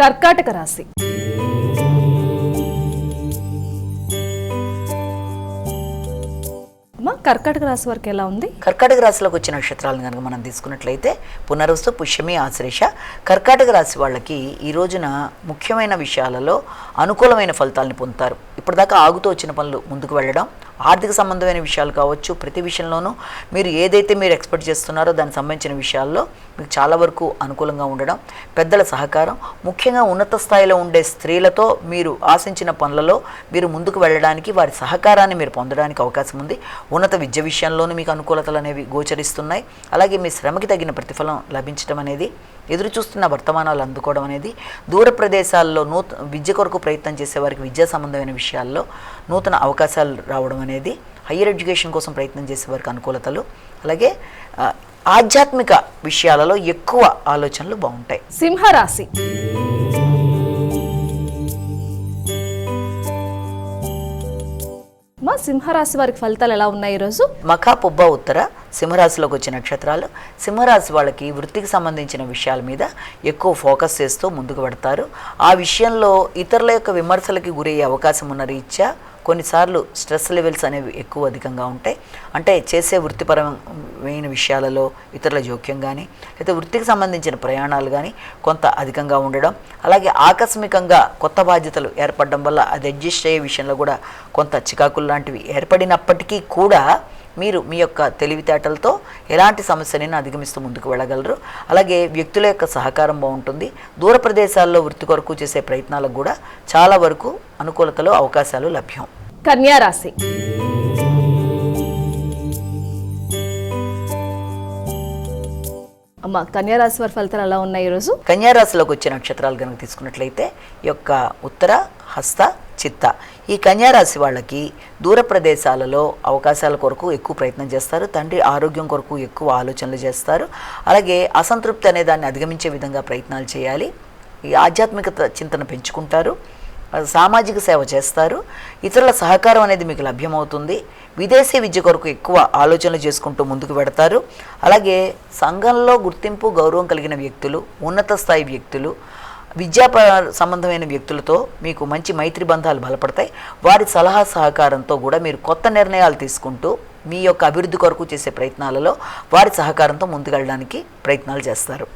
కర్కాటక రాశి. కర్కాటక రాశి వరకు ఎలా ఉంది? కర్కాటక రాశిలోకి వచ్చిన నక్షత్రాలను కనుక మనం తీసుకున్నట్లయితే పునరుస్తు పుష్యమి ఆశ్రేష. కర్కాటక రాశి వాళ్ళకి ఈ రోజున ముఖ్యమైన విషయాలలో అనుకూలమైన ఫలితాలను పొందుతారు. ఇప్పటిదాకా ఆగుతూ వచ్చిన పనులు ముందుకు వెళ్ళడం ఆర్థిక సంబంధమైన విషయాలు కావచ్చు ప్రతి విషయంలోనూ మీరు ఏదైతే మీరు ఎక్స్పెక్ట్ చేస్తున్నారో దానికి సంబంధించిన విషయాల్లో మీకు చాలా వరకు అనుకూలంగా ఉండడం పెద్దల సహకారం ముఖ్యంగా ఉన్నత స్థాయిలో ఉండే స్త్రీలతో మీరు ఆశించిన పనులలో మీరు ముందుకు వెళ్ళడానికి వారి సహకారాన్ని మీరు పొందడానికి అవకాశం ఉంది. ఉన్నత విద్య విషయంలోనూ మీకు అనుకూలతలు అనేవి గోచరిస్తున్నాయి. అలాగే మీ శ్రమకి తగిన ప్రతిఫలం లభించడం అనేది ఎదురు చూస్తున్న వర్తమానాలు అందుకోవడం అనేది దూర ప్రదేశాల్లో నూత విద్య కొరకు ప్రయత్నం చేసే వారికి విద్యా సంబంధమైన విషయం విషయాల్లో నూతన అవకాశాలు రావడం అనేది హయ్యర్ ఎడ్యుకేషన్ కోసం ప్రయత్నం చేసే వారికి అనుకూలతలు. అలాగే ఆధ్యాత్మిక విషయాలలో ఎక్కువ ఆలోచనలు బాగుంటాయి. సింహరాశి. సింహరాశి వారికి ఫలితాలు ఎలా ఉన్నాయి ఈరోజు మఖా పుబ్బ ఉత్తర సింహరాశిలోకి వచ్చిన నక్షత్రాలు. సింహరాశి వాళ్ళకి వృత్తికి సంబంధించిన విషయాల మీద ఎక్కువ ఫోకస్ చేస్తూ ముందుకు పడతారు. ఆ విషయంలో ఇతరుల యొక్క విమర్శలకి గురయ్యే అవకాశం ఉన్న రీత్యా కొన్నిసార్లు స్ట్రెస్ లెవెల్స్ అనేవి ఎక్కువ అధికంగా ఉంటాయి. అంటే చేసే వృత్తిపరమైన విషయాలలో ఇతరుల జోక్యం కానీ లేదా వృత్తికి సంబంధించిన ప్రయాణాలు కానీ కొంత అధికంగా ఉండడం అలాగే ఆకస్మికంగా కొత్త బాధ్యతలు ఏర్పడడం వల్ల అది అడ్జస్ట్ అయ్యే విషయంలో కూడా కొంత చికాకులు లాంటివి ఏర్పడినప్పటికీ కూడా మీరు మీ యొక్క తెలివితేటలతో ఎలాంటి సమస్యనైనా అధిగమిస్తూ ముందుకు వెళ్ళగలరు. అలాగే వ్యక్తుల యొక్క సహకారం బాగుంటుంది. దూర ప్రదేశాల్లో వృత్తి కొరకు చేసే ప్రయత్నాలకు కూడా చాలా వరకు అనుకూలతలు అవకాశాలు లభ్యం. కన్యా రాశి. అమ్మ కన్యా రాశి వారి ఫలితాలు ఎలా ఉన్నాయి ఈరోజు? కన్యారాశిలోకి వచ్చే నక్షత్రాలు కనుక తీసుకున్నట్లయితే ఈ యొక్క ఉత్తర హస్త చిత్త. ఈ కన్యారాశి వాళ్ళకి దూర ప్రదేశాలలో అవకాశాల కొరకు ఎక్కువ ప్రయత్నం చేస్తారు. తండ్రి ఆరోగ్యం కొరకు ఎక్కువ ఆలోచనలు చేస్తారు. అలాగే అసంతృప్తి అనే దాన్ని అధిగమించే విధంగా ప్రయత్నాలు చేయాలి. ఈ ఆధ్యాత్మికత చింతన పెంచుకుంటారు. సామాజిక సేవ చేస్తారు. ఇతరుల సహకారం అనేది మీకు లభ్యమవుతుంది. విదేశీ విద్య కొరకు ఎక్కువ ఆలోచనలు చేసుకుంటూ ముందుకు పెడతారు అలాగే సంఘంలో గుర్తింపు గౌరవం కలిగిన వ్యక్తులు ఉన్నత స్థాయి వ్యక్తులు విద్యా సంబంధమైన వ్యక్తులతో మీకు మంచి మైత్రి బంధాలు బలపడతాయి. వారి సలహా సహకారంతో కూడా మీరు కొత్త నిర్ణయాలు తీసుకుంటూ మీ యొక్క అభివృద్ధి కొరకు చేసే ప్రయత్నాలలో వారి సహకారంతో ముందుకెళ్ళడానికి ప్రయత్నాలు చేస్తారు.